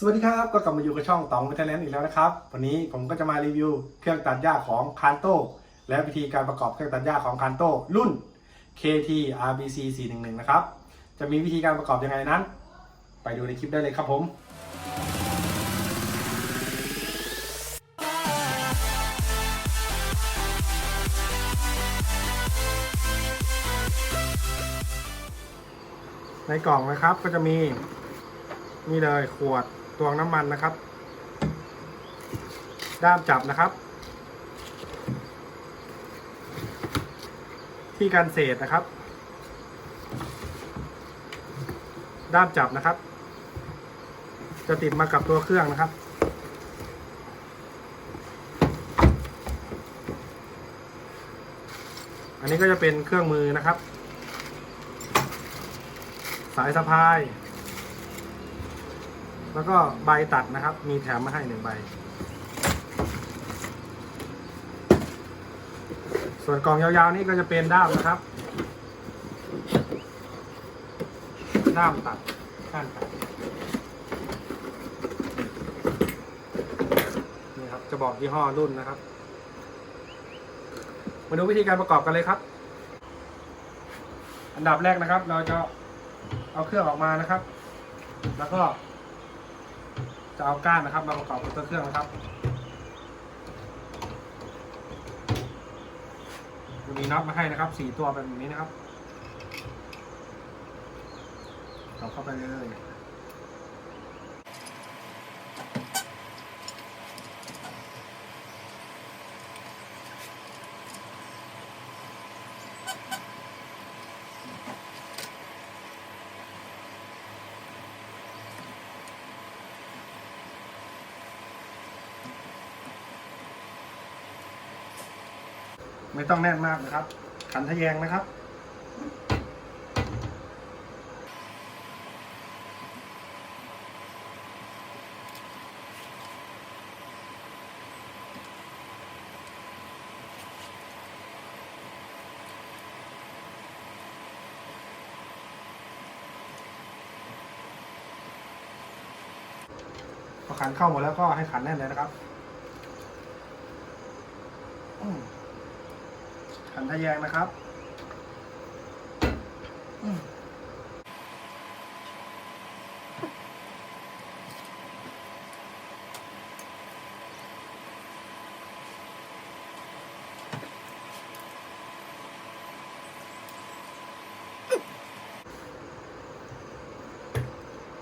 สวัสดีครับ ก็กลับมาอยู่กับช่องตองวิทยาลนด์อีกแล้วนะครับ วันนี้ผมก็จะมารีวิวเครื่องตัดหญ้าของคานโตและวิธีการประกอบเครื่องตัดหญ้าของคานโตรุ่น KT RBC 411นะครับ จะมีวิธีการประกอบยังไงนั้น ไปดูในคลิปได้เลยครับผมในกล่องนะครับก็จะมีนี่เลยขวด ตวงน้ำมันนะครับ ด้ามจับนะครับ ที่กันเศษนะครับ ด้ามจับนะครับ จะติดมากับตัวเครื่องนะครับอันนี้ก็จะเป็นเครื่องมือนะครับ สายสะพาย แล้วก็ใบตัดนะครับ มีแถมมาให้หนึ่งใบ ส่วนกล่องยาวๆนี่ก็จะเป็นด้ามนะครับ ด้ามตัดก้านตัดนี่ครับ จะบอกยี่ห้อรุ่นนะครับ มาดูวิธีการประกอบกันเลยครับ อันดับแรกนะครับ เราจะเอาเครื่องออกมานะครับ แล้วก็ จะเอาก้านนะครับมาประกอบกับตัวเครื่องนะครับจะมีน็อตมาให้นะครับสี่ตัวแบบนี้นะครับเอาเข้าไปเลย ไม่ต้องแน่นมากนะครับ ขันทะแยงนะครับพอขันเข้าหมดแล้วก็ให้ขันแน่นเลยนะครับ ขันทะแยงนะครับ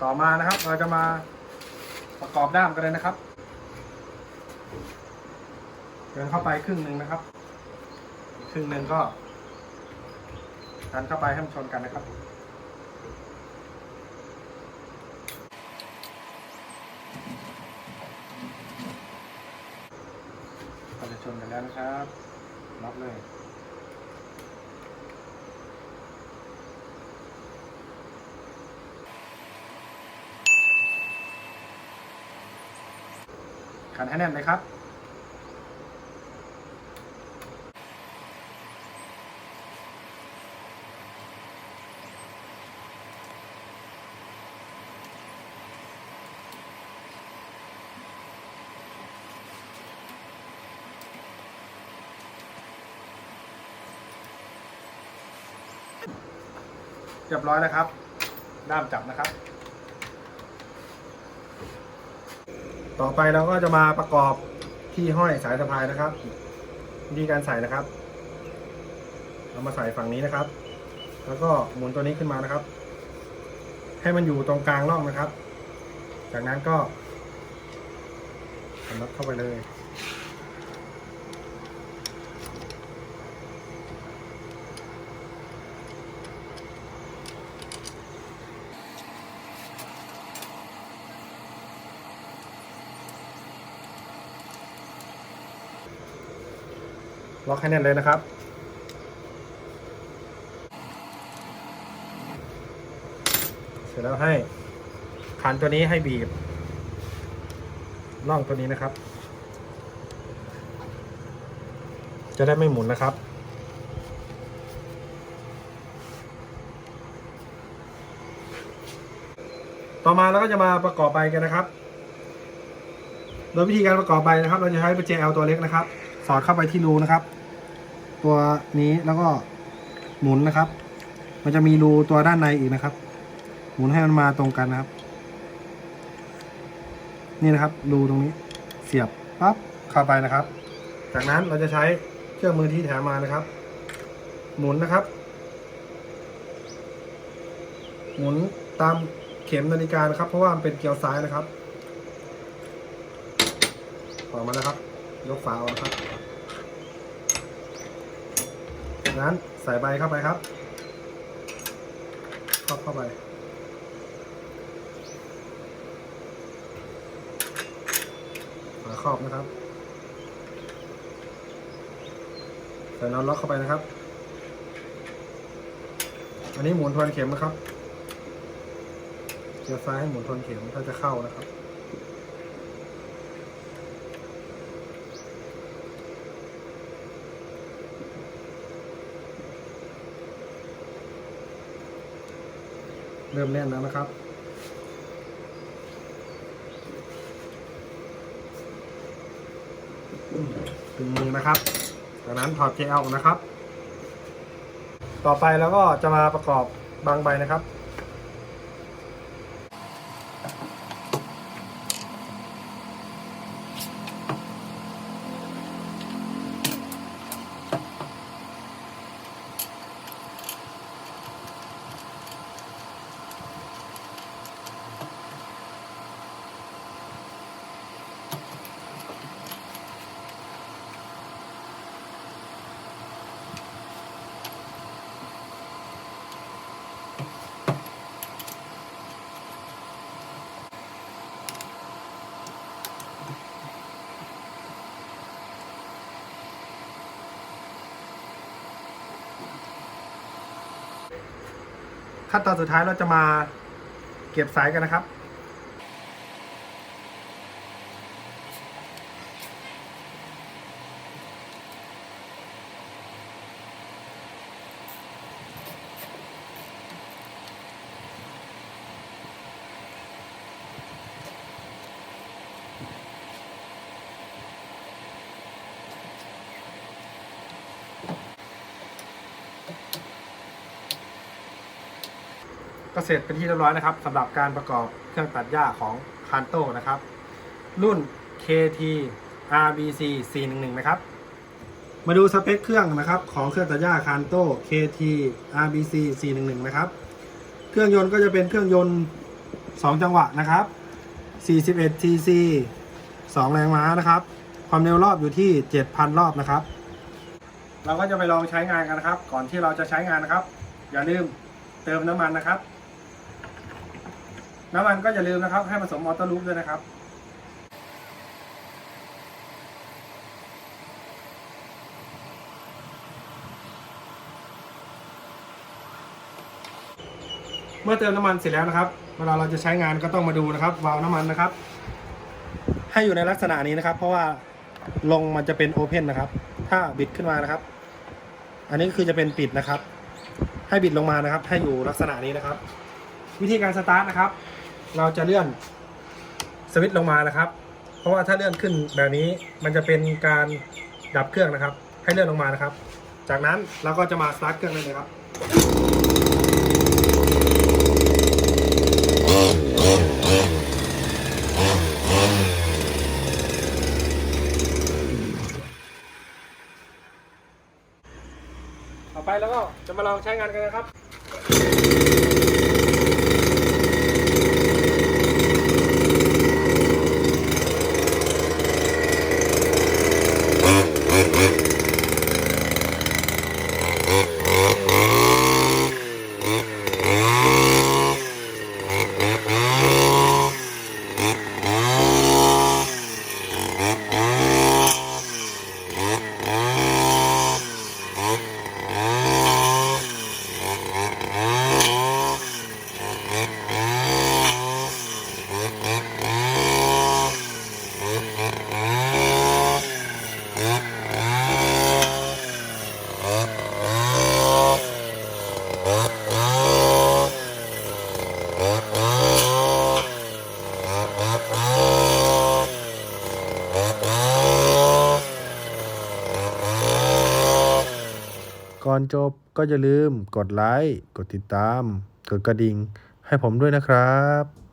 ต่อมานะครับเราจะมาประกอบด้ามกันเลยนะครับ เดินเข้าไปครึ่งหนึ่งนะครับ รึ่งหนึ่งก็ดันเข้าไปให้มันชนกันนะครับ ก็จะชนกันแล้วนะครับล็อกเลยขันให้แน่นเลยครับ เรียบร้อยแล้วครับด้ามจับนะครับ ต่อไปเราก็จะมาประกอบที่ห้อยสายสะพายนะครับ วิธีการใส่นะครับ เรามาใส่ฝั่งนี้นะครับ แล้วก็หมุนตัวนี้ขึ้นมานะครับ ให้มันอยู่ตรงกลางร่องนะครับ จากนั้นก็สำนับเข้าไปเลย ล็อกให้แน่นเลยนะครับ เสร็จแล้วให้ขันตัวนี้ให้บีบล่องตัวนี้นะครับ จะได้ไม่หมุนนะครับ ต่อมาเราก็จะมาประกอบใบกันนะครับ โดยวิธีการประกอบใบนะครับ เราจะใช้เป็น JL ตัวเล็กนะครับ สอดเข้าไปที่รูนะครับ ตัวนี้แล้วก็หมุนนะครับ มันจะมีรูตัวด้านในอีกนะครับ หมุนให้มันมาตรงกันนะครับ นี่นะครับรูตรงนี้ เสียบปั๊บเข้าไปนะครับ จากนั้นเราจะใช้เครื่องมือที่แถมมานะครับ หมุนนะครับ หมุนตามเข็มนาฬิกานะครับ เพราะว่ามันเป็นเกลียวซ้ายนะครับออกมานะครับ ยกฝาออกนะครับ จากนั้นใส่ใบเข้าไปครับครอบเข้าไป ฝาครอบนะครับ ใส่น็อตล็อกเข้าไปนะครับ อันนี้หมุนทวนเข็มนะครับเลี้ยวซ้ายให้หมุนทวนเข็มถ้าจะเข้านะครับ เริ่มแน่นแล้วนะครับถึงมือนะครับ จากนั้นถอดเจลออกนะครับ ต่อไปแล้วก็จะมาประกอบบางใบนะครับ ขั้นตอนสุดท้ายเราจะมาเก็บสายกันนะครับ ก็เสร็จเป็นที่เรียบร้อยนะครับสำหรับการประกอบเครื่องตัดหญ้าของคานโตนะครับ รุ่น KT RBC 411นะครับ มาดูสเปคเครื่องนะครับ ของเครื่องตัดหญ้าคานโต KT RBC 411นะครับ เครื่องยนต์ก็จะเป็นเครื่องยนต์ 2 จังหวะนะครับ 41 cc 2 แรงม้านะครับ ความเร็วรอบอยู่ที่ 7,000 รอบนะครับ เราก็จะไปลองใช้งานกันนะครับ ก่อนที่เราจะใช้งานนะครับ อย่าลืมเติมน้ำมันนะครับ น้ำมันก็อย่าลืมนะครับ ให้ผสมมอเตอร์ลูปด้วยนะครับเมื่อเติมน้ำมันเสร็จแล้วนะครับ เวลาเราจะใช้งานก็ต้องมาดูนะครับวาล์วน้ำมันนะครับ ให้อยู่ในลักษณะนี้นะครับ เพราะว่าลงมันจะเป็นโอเพนนะครับ ถ้าบิดขึ้นมานะครับ อันนี้คือจะเป็นปิดนะครับ ให้บิดลงมานะครับ ให้อยู่ลักษณะนี้นะครับ วิธีการสตาร์ทนะครับ เราจะเลื่อนสวิตช์ลงมานะครับ เพราะว่าถ้าเลื่อนขึ้นแบบนี้มันจะเป็นการดับเครื่องนะครับ ให้เลื่อนลงมานะครับ จากนั้นเราก็จะมาสตาร์ทเครื่องได้เลยครับต่อไปแล้วก็จะมาลองใช้งานกันนะครับ อนจบก็อย่าลืมกดไลค์ กดติดตาม กดกระดิ่ง ให้ผมด้วยนะครับ